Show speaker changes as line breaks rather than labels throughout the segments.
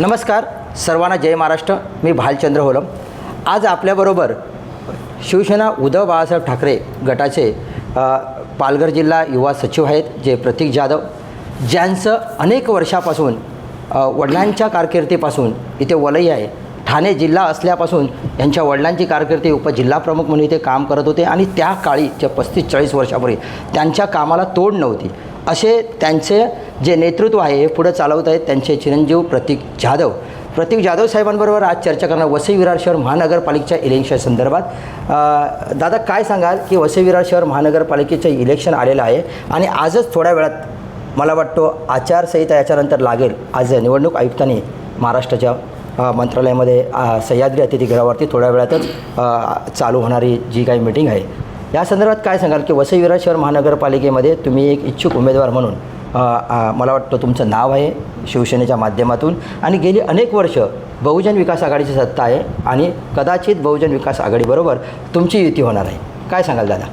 नमस्कार सर्वांना जय महाराष्ट्र. मी भालचंद्र होलम. आज आपल्याबरोबर शिवसेना उद्धव बाळासाहेब ठाकरे गटाचे पालघर जिल्हा युवा सचिव आहेत जे प्रतीक जाधव. ज्यांचं अनेक वर्षापासून वडिलांच्या कारकिर्दीपासून इथे वलई आहे. ठाणे जिल्हा असल्यापासून यांच्या वडिलांची कारकिर्दी उपजिल्हाप्रमुख म्हणून इथे काम करत होते आणि त्या काळी जे पस्तीस चाळीस वर्षापूर्वी त्यांच्या कामाला तोड नव्हती. असे त्यांचे जे नेतृत्व आहे हे पुढं चालवत आहेत त्यांचे चिरंजीव प्रतीक जाधव. प्रतीक जाधव साहेबांबरोबर आज चर्चा करणार वसई विरार शहर महानगरपालिकेच्या इलेक्शन संदर्भात. दादा काय सांगाल की वसई विरार शहर महानगरपालिकेचं इलेक्शन आलेलं आहे आणि आजच थोड्या वेळात मला वाटतो आचारसंहिता याच्यानंतर लागेल. आज निवडणूक आयुक्तांनी महाराष्ट्राच्या मंत्रालयामध्ये सह्याद्री अतिथीगृहावरती थोड्या वेळातच चालू होणारी जी काही मिटिंग आहे या संदर्भात काय सांगाल? की वसई विरार शहर महानगरपालिकेमध्ये तुम्ही एक इच्छुक उमेदवार म्हणून मला वाटतं तुमचं नाव आहे शिवसेनेच्या माध्यमातून आणि गेली अनेक वर्ष बहुजन विकास आघाडीची सत्ता आहे आणि कदाचित बहुजन विकास आघाडीबरोबर तुमची युती होणार आहे. काय सांगाल दादा?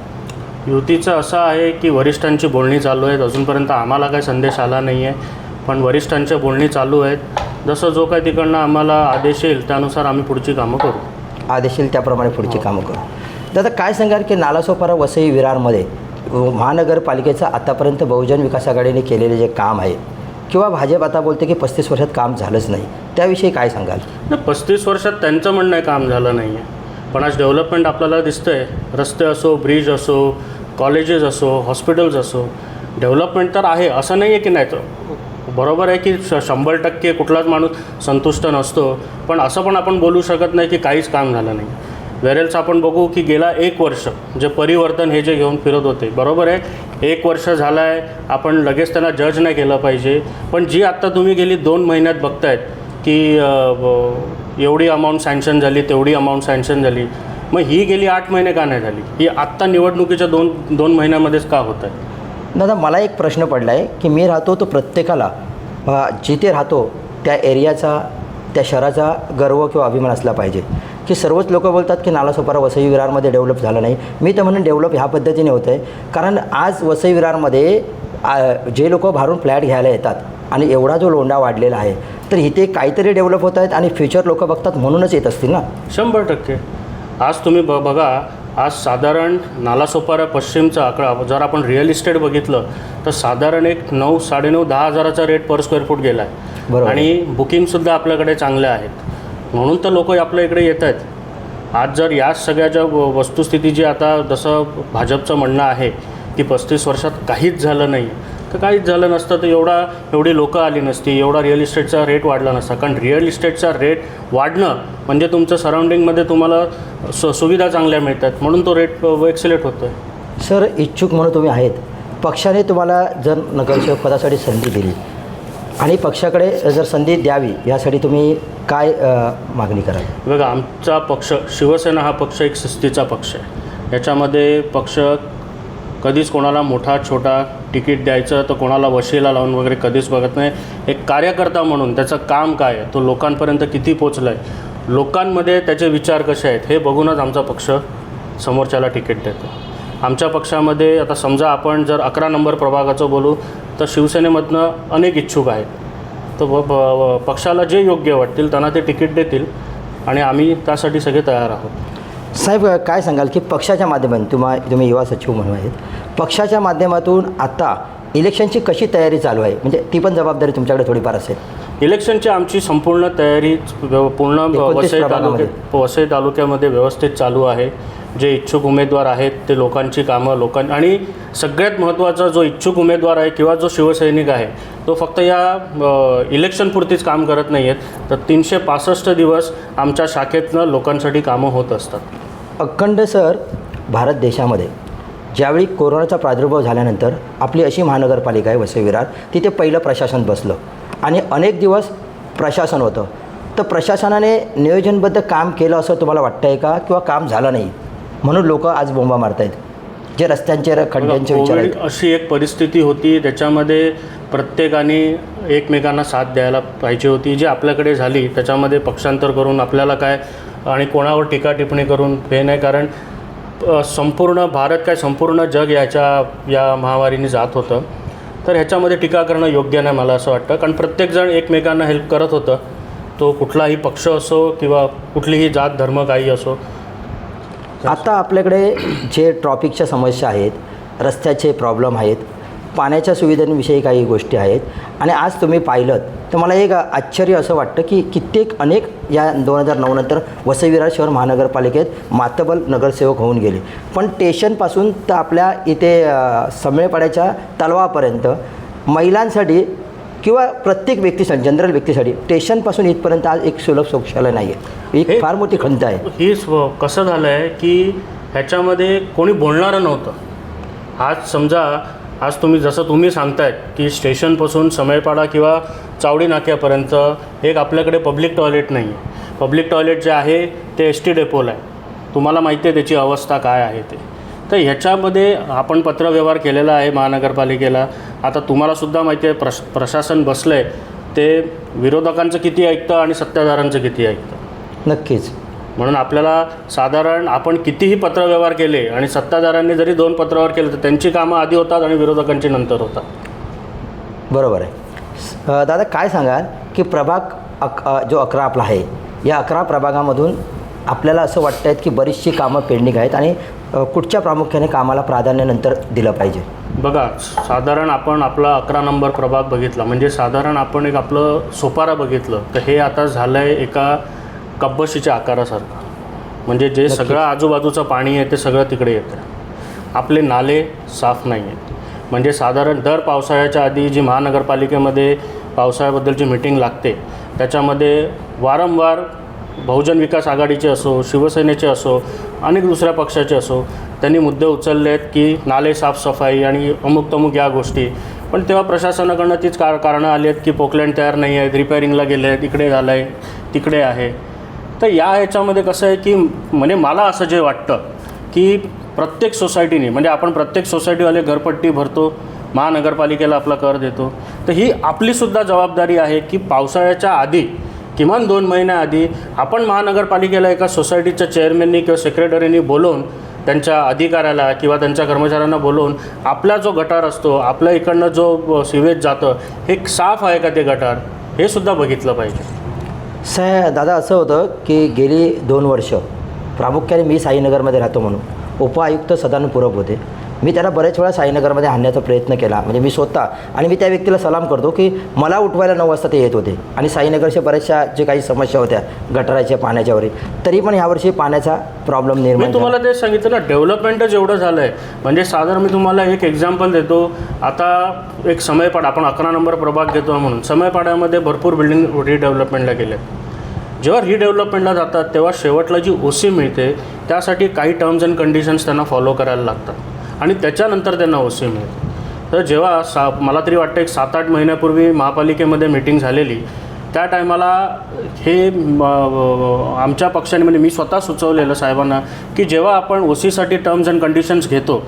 युतीचं असं आहे की वरिष्ठांची बोलणी चालू आहेत. अजूनपर्यंत आम्हाला काही संदेश आला नाही आहे पण वरिष्ठांच्या बोलणी चालू आहेत. जसं जो काही तिकडनं आम्हाला आदेश येईल त्यानुसार आम्ही पुढची कामं करू.
आदेश येईल त्याप्रमाणे पुढची कामं करू. दादा काय सांगाल की नालासोपारा वसई विरारमध्ये महानगरपालिकेचं आतापर्यंत बहुजन विकास आघाडीने केलेले जे काम आहे किंवा भाजप आता बोलते की पस्तीस वर्षात काम झालंच नाही त्याविषयी काय सांगाल?
नाही पस्तीस वर्षात त्यांचं म्हणणं आहे काम झालं नाही आहे पण आज डेव्हलपमेंट आपल्याला दिसतंय. रस्ते असो ब्रिज असो कॉलेजेस असो हॉस्पिटल्स असो डेव्हलपमेंट तर आहे असं नाही आहे की नाही तर. बरोबर आहे की श शंभर टक्के कुठलाच माणूस संतुष्ट नसतो पण असं पण आपण बोलू शकत नाही की काहीच काम झालं नाही. वेरेल्स आपण बघू की गेला एक वर्ष जे परिवर्तन हे जे घेऊन फिरत होते. बरोबर आहे? एक वर्ष झालं आहे आपण लगेच त्यांना जज नाही केलं पाहिजे. पण जी आत्ता तुम्ही गेली दोन महिन्यात बघतायत की एवढी अमाऊंट सँक्शन झाली तेवढी अमाऊंट सँक्शन झाली. मग ही गेली आठ महिने का नाही झाली? ही आत्ता निवडणुकीच्या दोन दोन महिन्यामध्येच का होत आहे?
दादा मला एक प्रश्न पडला आहे की मी राहतो तो प्रत्येकाला. जिथे राहतो त्या एरियाचा त्या शहराचा गर्व किंवा अभिमान असला पाहिजे. की सर्वच लोक बोलतात की नालासोपारा वसई विरारमध्ये डेव्हलप झालं नाही. मी तर म्हणून डेव्हलप ह्या पद्धतीने होतं आहे कारण आज वसई विरारमध्ये जे लोक भारून फ्लॅट घ्यायला येतात आणि एवढा जो लोंडा वाढलेला आहे तर इथे काहीतरी डेव्हलप होत आहेत आणि फ्युचर लोक बघतात म्हणूनच येत असतील ना?
शंभर टक्के. आज तुम्ही ब बघा आज साधारण नालासोपारा पश्चिमचा आकडा जर आपण रिअल इस्टेट बघितलं तर साधारण एक नऊ साडेनऊ दहा हजाराचा रेट पर स्क्वेअर फूट गेला आहे
बरोबर.
आणि बुकिंगसुद्धा आपल्याकडे चांगल्या आहेत. म्हणून तर लोक आपल्या इकडे येत आहेत. आज जर या सगळ्या ज्या व- वस्तुस्थिती जी आता जसं भाजपचं म्हणणं आहे की पस्तीस वर्षात काहीच झालं नाही तर काहीच झालं नसतं तर एवढा एवढी लोकं आली नसती एवढा रिअल इस्टेटचा रेट वाढला नसता. कारण रिअल इस्टेटचा रेट वाढणं म्हणजे तुमचं सराउंडिंगमध्ये तुम्हाला सु सुविधा चांगल्या मिळतात. म्हणून तो रेट एक्सिलेट होतो आहे
सर इच्छुक म्हणून तुम्ही आहेत. पक्षाने तुम्हाला जर नगरसेवक पदासाठी संधी दिली आणि पक्षाकडे जर संधी द्यावी यासाठी तुम्ही काय मागणी कराल?
बघा आमचा पक्ष शिवसेना हा पक्ष एक शिस्तीचा पक्ष आहे. याच्यामध्ये पक्ष कधीच कोणाला मोठा छोटा तिकीट द्यायचं तर कोणाला वशीला लावून वगैरे कधीच बघत नाही. एक कार्यकर्ता म्हणून त्याचं काम काय? आहे तो लोकांपर्यंत किती पोचलं आहे लोकांमध्ये त्याचे विचार कसे आहेत? हे बघूनच आमचा पक्ष समोरच्याला तिकीट देतो. आमच्या पक्षामध्ये आता समजा आपण जर अकरा नंबर प्रभागाचं बोलू तर शिवसेनेमधनं अनेक इच्छुक आहेत. तर ब- ब- पक्षाला जे योग्य वाटतील त्यांना ते तिकीट देतील आणि आम्ही त्यासाठी सगळे तयार आहोत.
साहेब काय सांगाल की पक्षाच्या माध्यमातून तुम्हा तुम्ही युवा सचिव म्हणून आहेत. पक्षाच्या माध्यमातून आता इलेक्शनची कशी तयारी चालू आहे? म्हणजे ती पण जबाबदारी तुमच्याकडे थोडीफार असेल.
इलेक्शनची आमची संपूर्ण तयारी पूर्ण वसई. तालुक्यात वसई तालुक्यामध्ये व्यवस्थित चालू आहे. जे इच्छुक उमेदवार आहेत ते लोकांची कामं लोकां आणि सगळ्यात महत्त्वाचा जो इच्छुक उमेदवार आहे किंवा जो शिवसैनिक आहे तो फक्त या इलेक्शनपुरतीच काम करत नाही आहेत तर तीनशे पासष्ट दिवस आमच्या शाखेतनं लोकांसाठी कामं होत असतात.
अखंड सर भारत देशामध्ये. ज्यावेळी कोरोनाचा प्रादुर्भाव झाल्यानंतर आपली अशी महानगरपालिका आहे वसई विरार तिथे पहिलं प्रशासन बसलं. आणि अनेक दिवस प्रशासन होतं. तर प्रशासनाने नियोजनबद्ध काम केलं असं तुम्हाला वाटतं आहे का? किंवा काम झालं नाही? म्हणून लोक आज बोंबा मारत आहेत जे रस्त्यांचे खड्ड्यांचे विचार
अशी एक परिस्थिती होती त्याच्यामध्ये प्रत्येकाने एकमेकांना साथ द्यायला पाहिजे होती. जी आपल्याकडे झाली त्याच्यामध्ये पक्षांतर करून आपल्याला काय आणि कोणावर टीका टिप्पणी करून हे नाही. कारण संपूर्ण भारत काय संपूर्ण जग याच्या या महामारीने जात होतं. तर ह्याच्यामध्ये टीका करणं योग्य नाही मला असं वाटतं. कारण प्रत्येकजण एकमेकांना हेल्प करत होतं. तो कुठलाही पक्ष असो किंवा कुठलीही जात धर्म काही असो.
आता आपल्याकडे जे ट्रॉफिकच्या समस्या आहेत रस्त्याचे प्रॉब्लेम आहेत पाण्याच्या सुविधांविषयी काही गोष्टी आहेत. आणि आज तुम्ही पाहिलं तर मला एक आश्चर्य असं वाटतं की कित्येक अनेक या दोन हजार नऊ नंतर वसई विरार शहर महानगरपालिकेत मातबल नगरसेवक होऊन गेले. पण स्टेशनपासून तर आपल्या इथे समेळपाड्याच्या तलवापर्यंत महिलांसाठी किंवा प्रत्येक व्यक्तीसाठी जनरल व्यक्तीसाठी स्टेशनपासून इथपर्यंत आज एक सुलभ शौचालय नाही आहे
ही
फार मोठी खंत आहे.
ही स्व कसं झालं आहे की ह्याच्यामध्ये कोणी बोलणारं नव्हतं. आज समजा आज तुम्ही जसं तुम्ही सांगतायत की स्टेशनपासून समयपाडा किंवा चावडी नाक्यापर्यंत एक आपल्याकडे पब्लिक टॉयलेट नाही आहे. पब्लिक टॉयलेट जे आहे ते एस टी डेपोला आहे. तुम्हाला माहिती आहे त्याची अवस्था काय आहे ते. तर ह्याच्यामध्ये आपण पत्रव्यवहार केलेला आहे महानगरपालिकेला. आता तुम्हालासुद्धा माहिती आहे प्रश प्रशासन बसलं आहे ते विरोधकांचं किती ऐकतं आणि सत्ताधाऱ्यांचं किती ऐकतं?
नक्कीच.
म्हणून आपल्याला साधारण आपण कितीही पत्रव्यवहार केले आणि सत्ताधाऱ्यांनी जरी दोन पत्रव्यवहार केले तर त्यांची कामं आधी होतात आणि विरोधकांची नंतर होतात.
बरोबर आहे. दादा काय सांगाल की प्रभाग अक जो अकरा आपला आहे या अकरा प्रभागामधून आपल्याला असं वाटतं आहेत की बरीचशी कामं पेंडिंग आहेत आणि कुठच्या प्रामुख्याने कामाला प्राधान्य नंतर दिलं पाहिजे?
बघा साधारण आपण आपला अकरा नंबर प्रभाग बघितला म्हणजे साधारण आपण एक आपलं सोपारा बघितलं तर हे आता झालं आहे एका कब्बशीच्या आकारासारखं. म्हणजे जे सगळं आजूबाजूचं पाणी आहे ते सगळं तिकडे येतं. आपले नाले साफ नाही आहेत. म्हणजे साधारण दर पावसाळ्याच्या आधी जी महानगरपालिकेमध्ये पावसाळ्याबद्दलची मिटिंग लागते त्याच्यामध्ये वारंवार बहुजन विकास आघाडीचे असो शिवसेनेचे असो अनेक दुसऱ्या पक्षाचे असो त्यांनी मुद्दे उचलले आहेत की नाले साफसफाई आणि अमुक तमुक या गोष्टी. पण तेव्हा प्रशासनाकडनं तीच कार कारणं आली आहेत की पोकलँड तयार नाही आहेत रिपेअरिंगला गेले आहेत इकडे झालं आहे तिकडे आहे. तर या ह्याच्यामध्ये कसं आहे की म्हणजे मला असं जे वाटतं की प्रत्येक सोसायटीने म्हणजे आपण प्रत्येक सोसायटीवाले घरपट्टी भरतो महानगरपालिकेला आपला कर देतो तर ही आपलीसुद्धा जबाबदारी आहे की पावसाळ्याच्या आधी किमान दोन महिन्याआधी आपण महानगरपालिकेला एका सोसायटीच्या चेअरमॅननी किंवा सेक्रेटरीनी बोलवून त्यांच्या अधिकाऱ्याला किंवा त्यांच्या कर्मचाऱ्यांना बोलवून आपला जो गटार असतो आपल्या इकडनं जो सिवेज जातं हे साफ आहे का ते गटार? हे सुद्धा बघितलं पाहिजे.
सह दादा असं होतं की गेली दोन वर्ष प्रामुख्याने मी साईनगरमध्ये राहतो म्हणून. उपआयुक्त सदान पुरब होते. मी त्याला बरेच वेळा साईनगरमध्ये आणण्याचा प्रयत्न केला. म्हणजे मी स्वतः आणि मी त्या व्यक्तीला सलाम करतो की मला उठवायला नऊ वाजता ते येत होते. आणि साईनगरच्या बऱ्याचशा जे काही समस्या होत्या गटाराच्या पाण्याच्या तरी पण यावर्षी पाण्याचा प्रॉब्लेम
मी
निर्माण झाला.
तुम्हाला तेच सांगितलं ना डेव्हलपमेंटच एवढं झालं आहे म्हणजे साधारण मी तुम्हाला एक एक्झाम्पल देतो. आता एक समयपाडा आपण अकरा नंबर प्रभाग घेतो म्हणून. समयपाड्यामध्ये भरपूर बिल्डिंग रिडेव्हलपमेंटला गेले जेव्हा रिडेव्हलपमेंटला जातात तेव्हा शेवटला जी ओ सी मिळते त्यासाठी काही टर्म्स अँड कंडिशन्स त्यांना फॉलो करायला लागतात. आणि त्याच्यानंतर त्यांना ओ सी मिळते तर जेव्हा सा मला तरी वाटतं एक सात आठ महिन्यापूर्वी महापालिकेमध्ये मीटिंग झालेली त्या टायमाला हे आमच्या पक्षाने म्हणजे मी स्वतः सुचवलेलं साहेबांना की जेव्हा आपण ओ सीसाठी टर्म्स अँड कंडिशन्स घेतो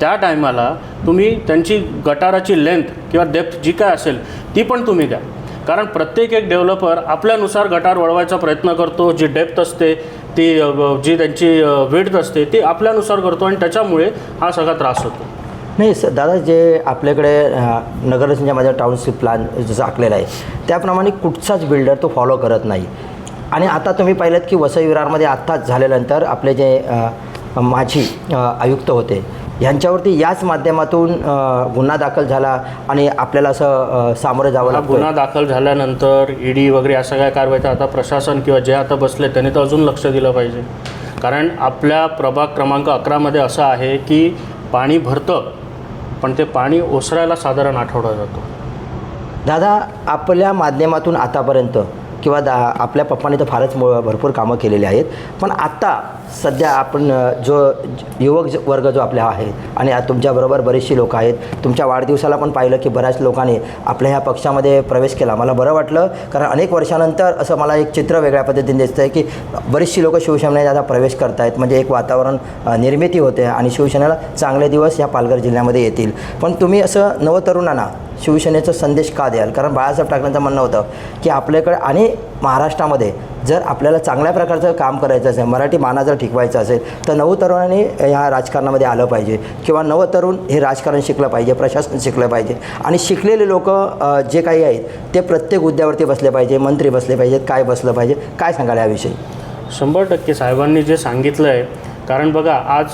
त्या टायमाला तुम्ही त्यांची गटाराची लेंथ किंवा डेप्थ जी काय असेल ती पण तुम्ही द्या. कारण प्रत्येक एक डेव्हलपर आपल्यानुसार गटार वळवायचा प्रयत्न करतो जी डेप्थ असते ती जी त्यांची वेट असते ती आपल्यानुसार करतो आणि त्याच्यामुळे हा सगळा त्रास होतो.
नाही स दादा जे आपल्याकडे अ, नगररचनेच्या टाउनशिप प्लॅन जसं आखलेला आहे त्याप्रमाणे कुठचाच बिल्डर तो फॉलो करत नाही. आणि आता तुम्ही पाहिलं की वसई विरारमध्ये आत्ताच झाल्यानंतर आपले जे माझी आयुक्त होते यांच्यावरती याच माध्यमातून गुन्हा दाखल झाला आणि आपल्याला असं सामोरं जावं लागतं
गुन्हा दाखल झाल्यानंतर ईडी वगैरे अशा काय कारवाई तर आता प्रशासन किंवा जे आता बसले त्यांनी तर अजून लक्ष दिलं पाहिजे. कारण आपल्या प्रभाग क्रमांक अकरामध्ये असं आहे की पाणी भरतं पण ते पाणी ओसरायला साधारण आठवडा जातो.
दादा आपल्या माध्यमातून आतापर्यंत किंवा दा आपल्या पप्पाने तर फारच म भरपूर कामं केलेली आहेत. पण आत्ता सध्या आपण जो युवक वर्ग जो आपला आहे आणि तुमच्याबरोबर बरेचशी लोकं आहेत. तुमच्या वाढदिवसाला पण पाहिलं की बऱ्याच लोकांनी आपल्या ह्या पक्षामध्ये प्रवेश केला. मला बरं वाटलं कारण अनेक वर्षानंतर असं मला एक चित्र वेगळ्या पद्धतीने दिसतं आहे की बरीचशी लोकं शिवसेनेत आता प्रवेश करतायत. म्हणजे एक वातावरण निर्मिती होते आणि शिवसेनेला चांगले दिवस या पालघर जिल्ह्यामध्ये येतील. पण तुम्ही असं नवतरुणांना शिवसेनेचा संदेश का द्याल? कारण बाळासाहेब ठाकरेंचं म्हणणं होतं की आपल्याकडे आणि महाराष्ट्रामध्ये जर आपल्याला चांगल्या प्रकारचं काम करायचं असेल मराठी माना जर टिकवायचं असेल तर नऊ तरुणांनी ह्या राजकारणामध्ये आलं पाहिजे. किंवा नवतरुण हे राजकारण शिकलं पाहिजे प्रशासन शिकलं पाहिजे. आणि शिकलेले लोक जे काही आहेत ते प्रत्येक हुद्द्यावरती बसले पाहिजे मंत्री बसले पाहिजेत काय बसलं पाहिजे काय सांगाल याविषयी?
शंभर टक्के साहेबांनी जे सांगितलं आहे कारण बघा आज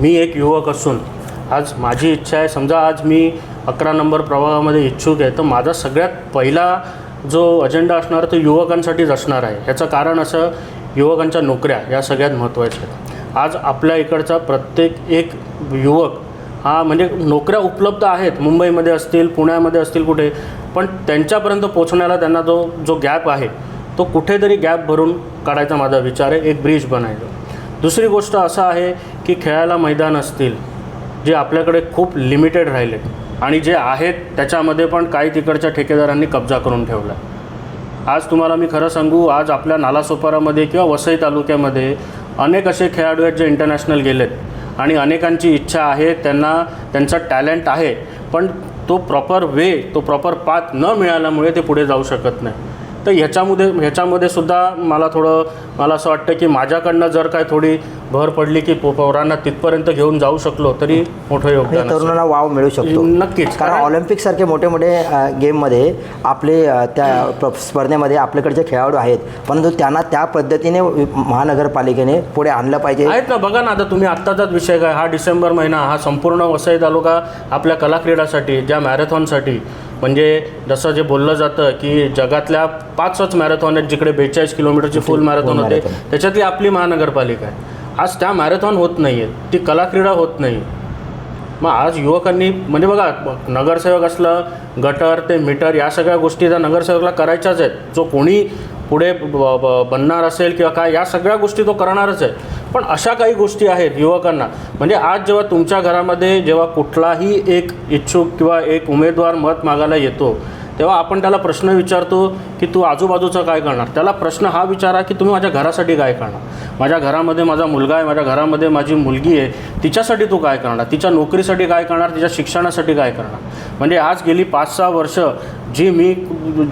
मी एक युवक असून आज माझी इच्छा आहे. समजा आज मी अकरा नंबर प्रभागामध्ये इच्छुक आहे तर माझा सगळ्यात पहिला जो अजेंडा असणार तो युवकांसाठीच असणार आहे. ह्याचं कारण असं युवकांच्या नोकऱ्या या सगळ्यात महत्त्वाच्या आहेत. आज आपल्या इकडचा प्रत्येक एक युवक हा म्हणजे नोकऱ्या उपलब्ध आहेत. मुंबईमध्ये असतील पुण्यामध्ये असतील कुठे पण त्यांच्यापर्यंत पोचण्याला त्यांना जो जो गॅप आहे तो कुठेतरी गॅप भरून काढायचा माझा विचार आहे. एक ब्रिज बनायचा दुसरी गोष्ट असं आहे की खेळायला मैदान असतील जे आपल्याकडे खूप लिमिटेड राहिले आणि जे आहेत त्याच्यामध्ये पण काही तिकडच्या ठेकेदारांनी कब्जा करून ठेवला. आज तुम्हाला मी खरं सांगू आज आपल्या नालासोपारामध्ये किंवा वसई तालुक्यामध्ये अनेक असे खेळाडू आहेत जे इंटरनॅशनल गेलेत. आणि अनेकांची इच्छा आहे त्यांना त्यांचा टॅलेंट आहे पण तो प्रॉपर वे तो प्रॉपर पाथ न मिळाल्यामुळे ते पुढे जाऊ शकत नाही. तर ह्याच्यामध्ये ह्याच्यामध्ये सुद्धा मला थोडं मला असं वाटतं की माझ्याकडनं जर काय थोडी भर पडली की पो- पोरांना तिथपर्यंत घेऊन जाऊ शकलो तरी मोठं योगदान असेल.
तरुणांना वाव मिळू शकतो.
नक्कीच.
कारण
कारण
ऑलिम्पिकसारखे मोठे मोठे गेममध्ये आपले त्या प्र- स्पर्धेमध्ये आपल्याकडचे खेळाडू आहेत. परंतु त्यांना त्या पद्धतीने महानगरपालिकेने पुढे आणलं पाहिजे.
आहेत ना बघा ना आता तुम्ही आत्ताचाच विषय काय हा डिसेंबर महिना हा संपूर्ण वसई तालुका आपल्या कला क्रीडासाठी ज्या मॅरेथॉनसाठी म्हणजे जसं जे बोललं जातं की जगातल्या पाचच मॅरेथॉन आहेत जिकडे बेचाळीस किलोमीटरची फुल मॅरेथॉन होते. त्याच्यातली आपली महानगरपालिका आहे. आज त्या मॅरेथॉन होत नाही आहेत ती कला क्रीडा होत नाही. मग आज युवकांनी म्हणजे बघा नगरसेवक असलं गटर ते मीटर या सगळ्या गोष्टी त्या नगरसेवकला करायच्याच आहेत. जो कोणी पुढे ब- ब- बनणार असेल किंवा काय या सगळ्या गोष्टी तो करणारच आहे. पण अशा काही गोष्टी आहेत युवकांना. म्हणजे आज जेव्हा तुमच्या घरामध्ये जेव्हा कुठलाही एक इच्छुक किंवा एक उमेदवार मत मागायला येतो तेव्हा आपण त्याला प्रश्न विचारतो की तू आजूबाजूचं काय करणार? त्याला प्रश्न हा विचारा की तुम्ही माझ्या घरासाठी काय करणार? माझ्या घरामध्ये माझा मुलगा आहे माझ्या घरामध्ये माझी मुलगी आहे तिच्यासाठी तू काय करणार? तिच्या नोकरीसाठी काय करणार? तिच्या शिक्षणासाठी काय करणार? म्हणजे आज गेली पाच सहा वर्ष जी मी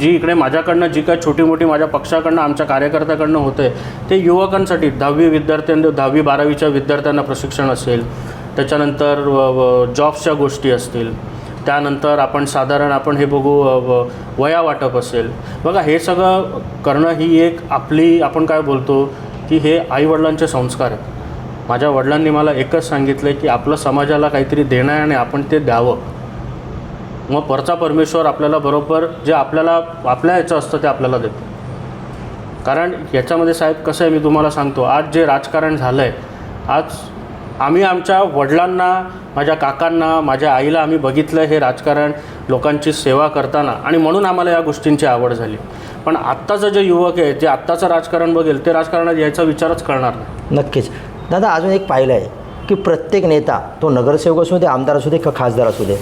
जी इकडे माझ्याकडनं जी काय छोटी मोठी माझ्या पक्षाकडनं आमच्या कार्यकर्त्याकडनं होते ते युवकांसाठी दहावी विद्यार्थ्यांना दहावी बारावीच्या विद्यार्थ्यांना प्रशिक्षण असेल त्याच्यानंतर जॉब्सच्या गोष्टी असतील त्यानंतर आपण साधारण आपण हे बघू वया वाटप असेल. बघा हे सगळं करणं ही एक आपली आपण काय बोलतो की हे आईवडिलांचे संस्कार आहेत. माझ्या वडिलांनी मला एकच सांगितलं की आपलं समाजाला काहीतरी देणं आहे आणि आपण ते द्यावं. मग परचा परमेश्वर आपल्याला बरोबर जे आपल्याला आपल्या ह्याचं असतं ते आपल्याला देतो. कारण याच्यामध्ये साहेब कसं आहे मी तुम्हाला सांगतो. आज जे राजकारण झालं आहे आज आम्ही आमच्या वडिलांना माझ्या काकांना माझ्या आईला आम्ही बघितलं हे राजकारण लोकांची सेवा करताना. आणि म्हणून आम्हाला या गोष्टींची आवड झाली. पण आत्ताचं जे युवक आहे जे आत्ताचं राजकारण बघेल ते राजकारणात यायचा विचारच करणार नाही.
नक्कीच. दादा अजून एक पाहिलं आहे की प्रत्येक नेता तो नगरसेवक असू दे आमदार असू दे किंवा खासदार असू दे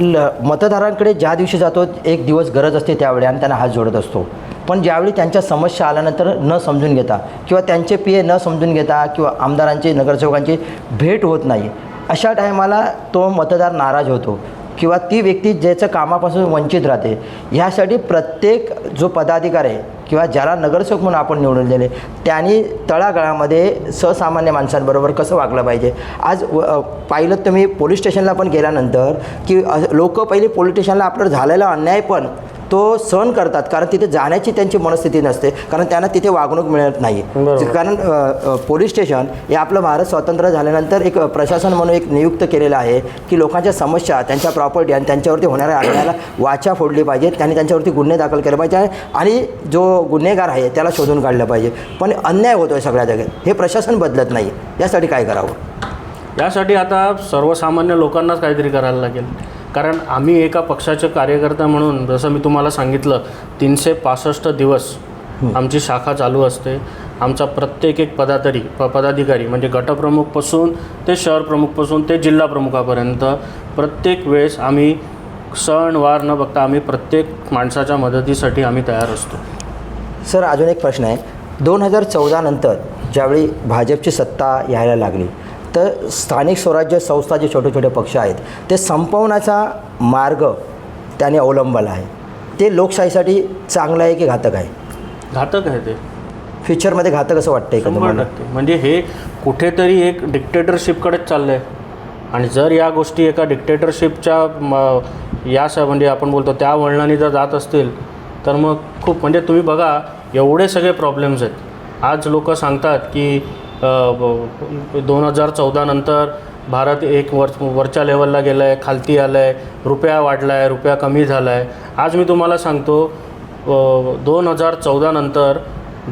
ल मतदारांकडे ज्या दिवशी जातो एक दिवस गरज असते त्यावेळी आणि त्यांना हात जोडत असतो. पण ज्यावेळी त्यांच्या समस्या आल्यानंतर न समजून घेता किंवा त्यांचे पिये न समजून घेता किंवा आमदारांची नगरसेवकांची भेट होत नाही अशा टायमाला तो मतदार नाराज होतो. किंवा ती व्यक्ती ज्याचं कामापासून वंचित राहते ह्यासाठी प्रत्येक जो पदाधिकारी आहे किंवा ज्याला नगरसेवक म्हणून आपण निवडून दिले त्यांनी तळागाळामध्ये सहसामान्य माणसांबरोबर कसं वागलं पाहिजे? आज व- पाहिलं तुम्ही पोलीस स्टेशनला पण गेल्यानंतर की लोक पहिले पोलीस स्टेशनला आपलं झालेला अन्याय पण तो सहन करतात. कारण तिथे जाण्याची त्यांची मनस्थिती नसते. कारण त्यांना तिथे वागणूक मिळत नाही. कारण पोलीस स्टेशन हे आपलं भारत स्वतंत्र झाल्यानंतर एक प्रशासन म्हणून एक नियुक्त केलेलं आहे की लोकांच्या समस्या त्यांच्या प्रॉपर्टी आणि त्यांच्यावरती होणाऱ्या अन्यायाला वाचा फोडली पाहिजे त्यांनी त्यांच्यावरती गुन्हे दाखल केले पाहिजे आणि जो गुन्हेगार आहे त्याला शोधून काढलं पाहिजे. पण अन्याय होतो आहे सगळ्या जागेत. हे प्रशासन बदलत नाही यासाठी काय करावं?
यासाठी आता सर्वसामान्य लोकांनाच काहीतरी करायला लागेल. कारण आम्ही एका पक्षाचे कार्यकर्ता म्हणून जसं मी तुम्हाला सांगितलं तीनशे पासष्ट दिवस आमची शाखा चालू असते. आमचा प्रत्येक एक पदाधिकारी प पदाधिकारी म्हणजे गटप्रमुखपासून ते शहर प्रमुखपासून ते जिल्हा प्रमुखापर्यंत प्रत्येक वेळेस आम्ही सण वार न बघता आम्ही प्रत्येक माणसाच्या मदतीसाठी आम्ही तयार असतो.
सर अजून एक प्रश्न आहे. दोन हजार चौदा नंतर ज्यावेळी भाजपची सत्ता यायला लागली तर स्थानिक स्वराज्य संस्था जे छोटे छोटे पक्ष आहेत ते संपवण्याचा मार्ग त्याने अवलंबला आहे. ते लोकशाहीसाठी चांगलं आहे की घातक आहे?
घातक आहे ते.
फ्युचरमध्ये घातक असं वाटतंय का तुम्हाला?
म्हणजे हे कुठेतरी एक डिक्टेटरशिपकडेच चाललं आहे आणि जर या गोष्टी एका डिक्टेटरशिपच्या म- या स म्हणजे आपण बोलतो त्या वळणाने जर जात असतील तर मग खूप म्हणजे तुम्ही बघा एवढे सगळे प्रॉब्लेम्स आहेत. आज लोक सांगतात की दोन हजार चौदानंतर भारत एक वर वरच्या लेवलला गेलं आहे खालती आलं आहे रुपया वाढला आहे रुपया कमी झाला आहे आज मी तुम्हाला सांगतो दोन हजार चौदानंतर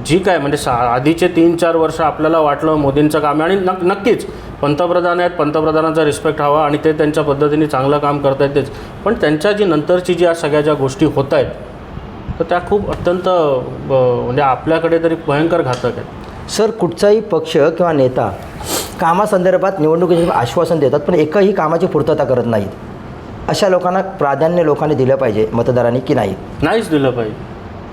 जी काय म्हणजे सा आधीचे तीन चार वर्ष आपल्याला वाटलं मोदींचं काम आहे. आणि नक नक्कीच पंतप्रधान आहेत पंतप्रधानांचा रिस्पेक्ट हवा आणि ते त्यांच्या पद्धतीने चांगलं काम करत आहेत तेच. पण त्यांच्या जी नंतरची जी या सगळ्या ज्या गोष्टी होत आहेत तर त्या खूप अत्यंत म्हणजे आपल्याकडे तरी भयंकर घातक आहेत.
सर कुठचाही पक्ष किंवा नेता कामासंदर्भात निवडणुकीचे आश्वासन देतात पण एकही कामाची पूर्तता करत नाहीत. अशा लोकांना प्राधान्य लोकांनी दिलं पाहिजे मतदारांनी की नाही?
नाहीच दिलं पाहिजे.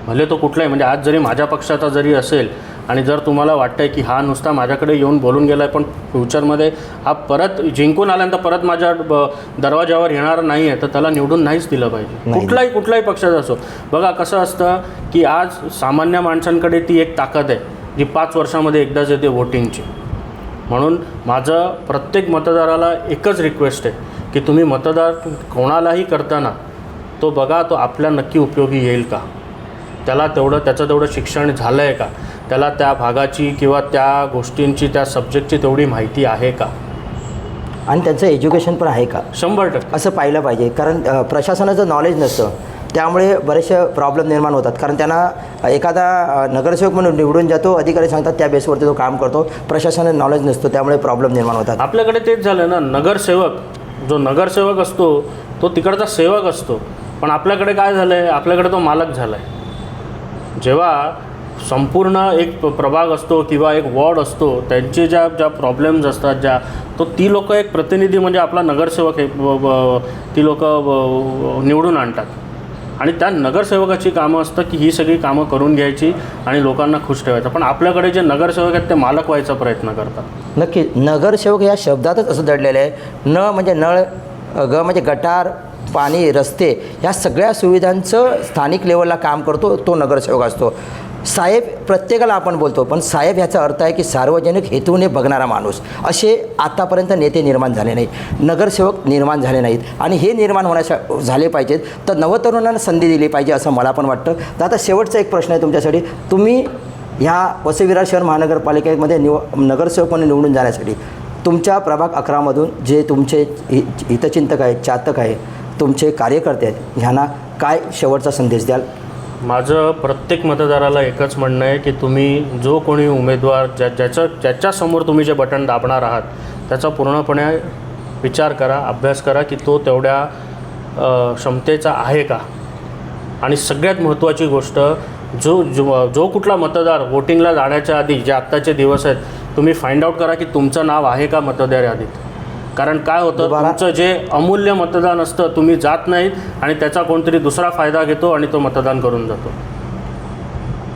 भले तो कुठलाही म्हणजे आज जरी माझ्या पक्षाचा जरी असेल आणि जर तुम्हाला वाटतंय की हा नुसता माझ्याकडे येऊन बोलून गेला आहे पण फ्युचरमध्ये हा परत जिंकून आल्यानंतर परत माझ्या ब- दरवाजावर येणार नाही आहे तर त्याला निवडून नाहीच दिलं पाहिजे. कुठलाही कुठलाही पक्षाचा असो. बघा कसं असतं की आज सामान्य माणसांकडे ती एक ताकद आहे. जी पाच वर्षामध्ये एकदाच येते वोटिंगची म्हणून माझं प्रत्येक मतदाराला एकच रिक्वेस्ट आहे की तुम्ही मतदार कोणालाही करताना तो बघा तो आपल्या नक्की उपयोगी येईल का? त्याला तेवढं त्याचं तेवढं शिक्षण झालं आहे का? त्याला त्या भागाची किंवा त्या गोष्टींची त्या सब्जेक्टची तेवढी माहिती आहे का?
आणि त्यांचं एज्युकेशन पण आहे का?
शंभर टक्के.
असं पाहिलं पाहिजे. कारण प्रशासनाचं नॉलेज नसतं. त्यामुळे बरेचसे प्रॉब्लेम निर्माण होतात. कारण त्यांना एखादा नगरसेवक म्हणून निवडून जातो अधिकारी सांगतात त्या बेसवरती तो काम करतो प्रशासन नॉलेज नसतो त्यामुळे प्रॉब्लेम निर्माण होतात.
आपल्याकडे तेच झालं ना नगरसेवक. जो नगरसेवक असतो तो तिकडचा सेवक असतो. पण आपल्याकडे काय झालं आहे आपल्याकडे तो मालक झाला आहे जेव्हा संपूर्ण एक प्रभाग असतो किंवा एक वॉर्ड असतो त्यांचे ज्या ज्या प्रॉब्लेम्स असतात ज्या तो ती लोकं एक प्रतिनिधी म्हणजे आपला नगरसेवक हे ती लोक निवडून आणतात. आणि त्या नगरसेवकाची कामं असतं की ही सगळी कामं करून घ्यायची आणि लोकांना खुश ठेवायचं. पण आपल्याकडे जे नगरसेवक आहेत ते मालक व्हायचा प्रयत्न करतात.
नक्की नगरसेवक या शब्दातच असं दडलेलं आहे. न म्हणजे नळ ग म्हणजे गटार पाणी रस्ते ह्या सगळ्या सुविधांचं स्थानिक लेवलला काम करतो तो नगरसेवक असतो. साहेब प्रत्येकाला आपण बोलतो पण साहेब ह्याचा अर्थ आहे की सार्वजनिक हेतूने बघणारा माणूस. असे आतापर्यंत नेते निर्माण झाले नाही नगरसेवक निर्माण झाले नाहीत. आणि हे निर्माण होण्यासा झाले पाहिजेत. तर नवतरुणांना संधी दिली पाहिजे असं मला पण वाटतं. तर आता शेवटचा एक प्रश्न आहे तुमच्यासाठी. तुम्ही ह्या वसविरा शहर महानगरपालिकेमध्ये निव नगरसेवक म्हणून निवडून जाण्यासाठी तुमच्या प्रभाग अकरामधून जे तुमचे हितचिंतक आहेत चातक आहे तुमचे कार्यकर्ते आहेत ह्यांना काय शेवटचा संदेश द्याल?
माझं प्रत्येक मतदाराला एकच म्हणणं आहे की तुम्ही जो कोणी उमेदवार ज्या ज्याचं ज्याच्यासमोर तुम्ही जे बटन दाबणार आहात त्याचा पूर्णपणे विचार करा अभ्यास करा की तो तेवढ्या क्षमतेचा आहे का? आणि सगळ्यात महत्त्वाची गोष्ट जो जो जो कुठला मतदार वोटिंगला जाण्याच्या आधी जे आत्ताचे दिवस आहेत तुम्ही फाइंड आउट करा की तुमचं नाव आहे का मतदार यादीत कारण काय होतं तुमचं जे अमूल्य मतदान असतं तुम्ही जात नाहीत आणि त्याचा कोणतरी दुसरा फायदा घेतो आणि तो मतदान करून जातो.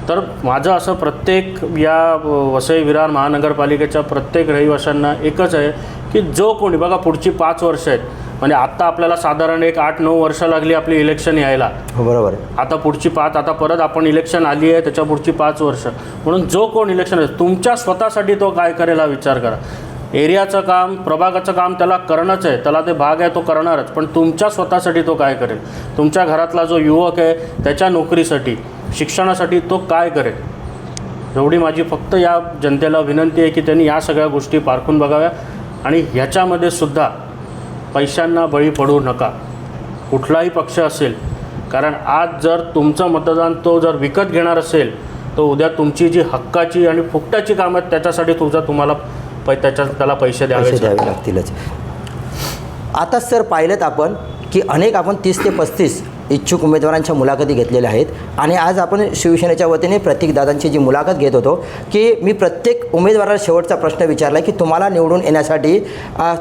तर माझं असं प्रत्येक या वसई विरार महानगरपालिकेच्या प्रत्येक रहिवाशांना एकच आहे की जो कोणी बघा पुढची पाच वर्ष आहेत म्हणजे आत्ता आपल्याला साधारण एक आठ नऊ वर्ष लागली आपली इलेक्शन यायला.
हो बरोबर
आता पुढची पाच आता परत आपण इलेक्शन आली आहे त्याच्या पुढची पाच वर्ष. म्हणून जो कोण इलेक्शन तुमच्या स्वतःसाठी तो काय करेल हा विचार करा. एरियाचं काम प्रभागाचं काम त्याला करणंच आहे. त्याला ते भाग आहे तो करणारच. पण तुमच्या स्वतःसाठी तो काय करेल? तुमच्या घरातला जो युवक आहे त्याच्या नोकरीसाठी शिक्षणासाठी तो काय करेल? एवढी माझी फक्त या जनतेला विनंती आहे की त्यांनी या सगळ्या गोष्टी पारखून बघाव्या. आणि ह्याच्यामध्ये सुद्धा पैशांना बळी पडू नका. कुठलाही पक्ष असेल कारण आज जर तुमचं मतदान तो जर विकत घेणार असेल तर उद्या तुमची जी हक्काची आणि फुकटाची कामं आहेत त्याच्यासाठी तुझा तुम्हाला पै त्याच्या त्याला पैसे द्यावे
पैसे द्यावे लागतीलच. आताच सर पाहिलं आपण की अनेक आपण तीस ते पस्तीस इच्छुक उमेदवारांच्या मुलाखती घेतलेल्या आहेत. आणि आज आपण शिवसेनेच्या वतीने प्रतीकदादांची जी मुलाखत घेत होतो की मी प्रत्येक उमेदवाराला शेवटचा प्रश्न विचारला की तुम्हाला निवडून येण्यासाठी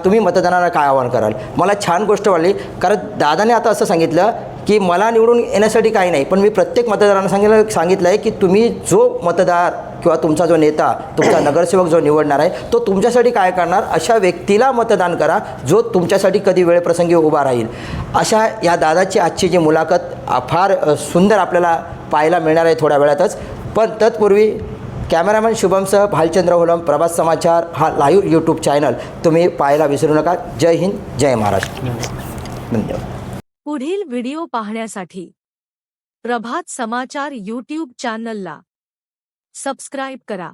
तुम्ही मतदारांना काय आवाहन कराल? मला छान गोष्ट वाटली. कारण दादाने आता असं सांगितलं की मला निवडून येण्यासाठी काही नाही पण मी प्रत्येक मतदारांना सांगितलं सांगितलं आहे की तुम्ही जो मतदार किंवा तुमचा जो नेता तुमचा नगरसेवक जो निवडणार आहे तो तुमच्यासाठी काय करणार? अशा व्यक्तीला मतदान करा जो तुमच्यासाठी कधी वेळप्रसंगी उभा राहील. अशा या दादाची आजची जी मुलाखत फार सुंदर आपल्याला पाहायला मिळणार आहे थोड्या वेळातच. पण तत्पूर्वी कॅमेरामॅन शुभमसह भालचंद्र होलम प्रभात समाचार हा लाईव्ह यूट्यूब चॅनल तुम्ही पाहायला विसरू नका. जय हिंद जय महाराष्ट्र. धन्यवाद.
पुढील व्हिडिओ पाहण्यासाठी प्रभात समाचार यूट्यूब चॅनलला सबस्क्राईब करा.